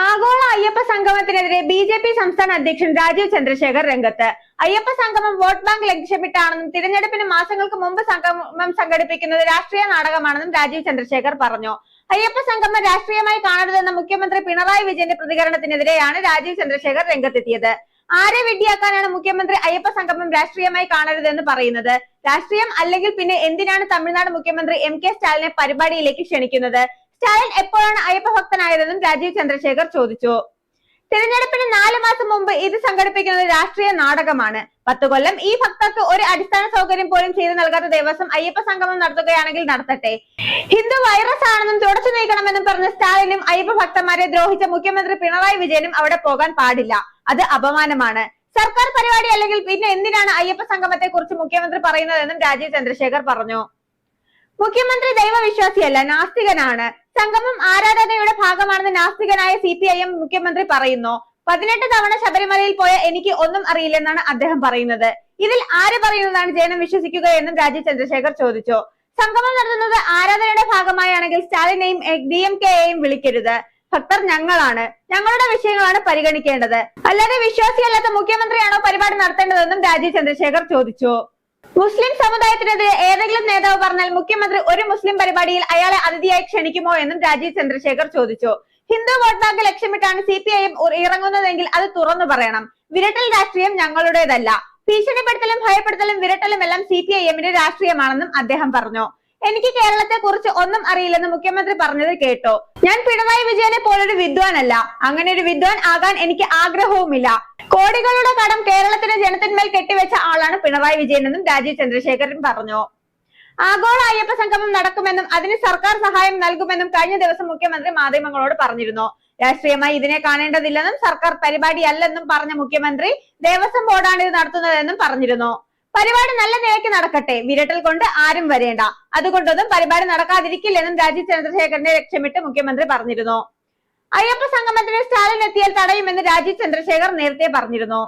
ആഗോള അയ്യപ്പ സംഗമത്തിനെതിരെ B J P സംസ്ഥാന അധ്യക്ഷൻ രാജീവ് ചന്ദ്രശേഖർ രംഗത്ത്. അയ്യപ്പ സംഗമം വോട്ട് ബാങ്ക് ലക്ഷ്യമിട്ടാണെന്നും തിരഞ്ഞെടുപ്പിന് മാസങ്ങൾക്ക് മുമ്പ് സംഗമം സംഘടിപ്പിക്കുന്നത് രാഷ്ട്രീയ നാടകമാണെന്നും രാജീവ് ചന്ദ്രശേഖർ പറഞ്ഞു. അയ്യപ്പ സംഗമം രാഷ്ട്രീയമായി കാണരുതെന്ന മുഖ്യമന്ത്രി പിണറായി വിജയന്റെ പ്രതികരണത്തിനെതിരെയാണ് രാജീവ് ചന്ദ്രശേഖർ രംഗത്തെത്തിയത്. ആരെ വിഡ്ഢിയാക്കാനാണ് മുഖ്യമന്ത്രി അയ്യപ്പ സംഗമം രാഷ്ട്രീയമായി കാണരുതെന്ന് പറയുന്നത്? രാഷ്ട്രീയം അല്ലെങ്കിൽ പിന്നെ എന്തിനാണ് തമിഴ്നാട് മുഖ്യമന്ത്രി എം കെ സ്റ്റാലിനെ പരിപാടിയിലേക്ക് ക്ഷണിക്കുന്നത്? സ്റ്റാലിൻ എപ്പോഴാണ് അയ്യപ്പ ഭക്തനായതെന്നും രാജീവ് ചന്ദ്രശേഖർ ചോദിച്ചു. തിരഞ്ഞെടുപ്പിന് നാല് മാസം മുമ്പ് ഇത് സംഘടിപ്പിക്കുന്നത് രാഷ്ട്രീയ നാടകമാണ്. പത്ത് കൊല്ലം ഈ ഭക്തർക്ക് ഒരു അടിസ്ഥാന സൗകര്യം പോലും ചെയ്തു നൽകാത്ത ദേവസ്വം അയ്യപ്പ സംഗമം നടത്തുകയാണെങ്കിൽ നടത്തട്ടെ. ഹിന്ദു വൈറസ് ആണെന്നും തുടച്ചു നീക്കണമെന്നും പറഞ്ഞ സ്റ്റാലിനും അയ്യപ്പ ഭക്തന്മാരെ ദ്രോഹിച്ച മുഖ്യമന്ത്രി പിണറായി വിജയനും അവിടെ പോകാൻ പാടില്ല. അത് അപമാനമാണ്. സർക്കാർ പരിപാടി അല്ലെങ്കിൽ പിന്നെ എന്തിനാണ് അയ്യപ്പ സംഗമത്തെ കുറിച്ച് മുഖ്യമന്ത്രി പറയുന്നതെന്നും രാജീവ് ചന്ദ്രശേഖർ പറഞ്ഞു. മുഖ്യമന്ത്രി ദൈവവിശ്വാസിയല്ല നാസ്തികനാണ്. സംഗമം ആരാധനയുടെ ഭാഗമാണെന്ന് നാസ്തികനായ സി പി ഐ എം മുഖ്യമന്ത്രി പറയുന്നു. പതിനെട്ട് തവണ ശബരിമലയിൽ പോയ എനിക്ക് ഒന്നും അറിയില്ലെന്നാണ് അദ്ദേഹം പറയുന്നത്. ഇതിൽ ആര് പറയുന്നതാണ് ജനം വിശ്വസിക്കുക എന്നും രാജീവ് ചന്ദ്രശേഖർ ചോദിച്ചു. സംഗമം നടത്തുന്നത് ആരാധനയുടെ ഭാഗമായാണെങ്കിൽ സ്റ്റാലിനെയും ഡി എം കെയെയും വിളിക്കരുത്. ഭക്തർ ഞങ്ങളാണ്. ഞങ്ങളുടെ വിഷയങ്ങളാണ് പരിഗണിക്കേണ്ടത്. അല്ലാതെ വിശ്വാസിയല്ലാത്ത മുഖ്യമന്ത്രിയാണോ പരിപാടി നടത്തേണ്ടതെന്നും രാജീവ് ചന്ദ്രശേഖർ ചോദിച്ചു. മുസ്ലിം സമുദായത്തിനെതിരെ ഏതെങ്കിലും നേതാവ് പറഞ്ഞാൽ മുഖ്യമന്ത്രി ഒരു മുസ്ലിം പരിപാടിയിൽ അയാളെ അതിഥിയായി ക്ഷണിക്കുമോ എന്നും രാജീവ് ചന്ദ്രശേഖർ ചോദിച്ചു. ഹിന്ദു വോട്ട് ബാങ്ക് ലക്ഷ്യമിട്ടാണ് സി പി ഇറങ്ങുന്നതെങ്കിൽ അത് തുറന്നു പറയണം. വിരട്ടൽ രാഷ്ട്രീയം ഞങ്ങളുടേതല്ല. ഭീഷണിപ്പെടുത്തലും ഭയപ്പെടുത്തലും വിരട്ടലും എല്ലാം സി പി ഐ എമ്മിന്റെ രാഷ്ട്രീയമാണെന്നും അദ്ദേഹം പറഞ്ഞു. എനിക്ക് കേരളത്തെ കുറിച്ച് ഒന്നും അറിയില്ലെന്ന് മുഖ്യമന്ത്രി പറഞ്ഞത് കേട്ടോ. ഞാൻ പിണറായി വിജയനെ പോലൊരു വിദ്വാനല്ല. അങ്ങനെ ഒരു വിദ്വാൻ ആകാൻ എനിക്ക് ആഗ്രഹവുമില്ല. കോടികളുടെ കടം കേരളത്തിന്റെ ജനത്തിന്മേൽ കെട്ടിവെച്ച ആളാണ് പിണറായി വിജയൻ എന്നും രാജീവ് ചന്ദ്രശേഖരൻ പറഞ്ഞു. ആഗോള അയ്യപ്പ സംഗമം നടക്കുമെന്നും അതിന് സർക്കാർ സഹായം നൽകുമെന്നും കഴിഞ്ഞ ദിവസം മുഖ്യമന്ത്രി മാധ്യമങ്ങളോട് പറഞ്ഞിരുന്നു. രാഷ്ട്രീയമായി ഇതിനെ കാണേണ്ടതില്ലെന്നും സർക്കാർ പരിപാടിയല്ലെന്നും പറഞ്ഞ മുഖ്യമന്ത്രി ദേവസ്വം ബോർഡാണ് ഇത് നടത്തുന്നതെന്നും പറഞ്ഞിരുന്നു. പരിപാടി നല്ല നിലയ്ക്ക് നടക്കട്ടെ വിരട്ടൽ കൊണ്ട് ആരും വരേണ്ട. അതുകൊണ്ടൊന്നും പരിപാടി നടക്കാതിരിക്കില്ലെന്നും രാജീവ് ചന്ദ്രശേഖരനെ ലക്ഷ്യമിട്ട് മുഖ്യമന്ത്രി പറഞ്ഞിരുന്നു. അയ്യപ്പ സംഗമത്തിന് സ്റ്റാലിൻ എത്തിയാൽ തടയുമെന്ന് രാജീവ് ചന്ദ്രശേഖർ നേരത്തെ പറഞ്ഞിരുന്നു.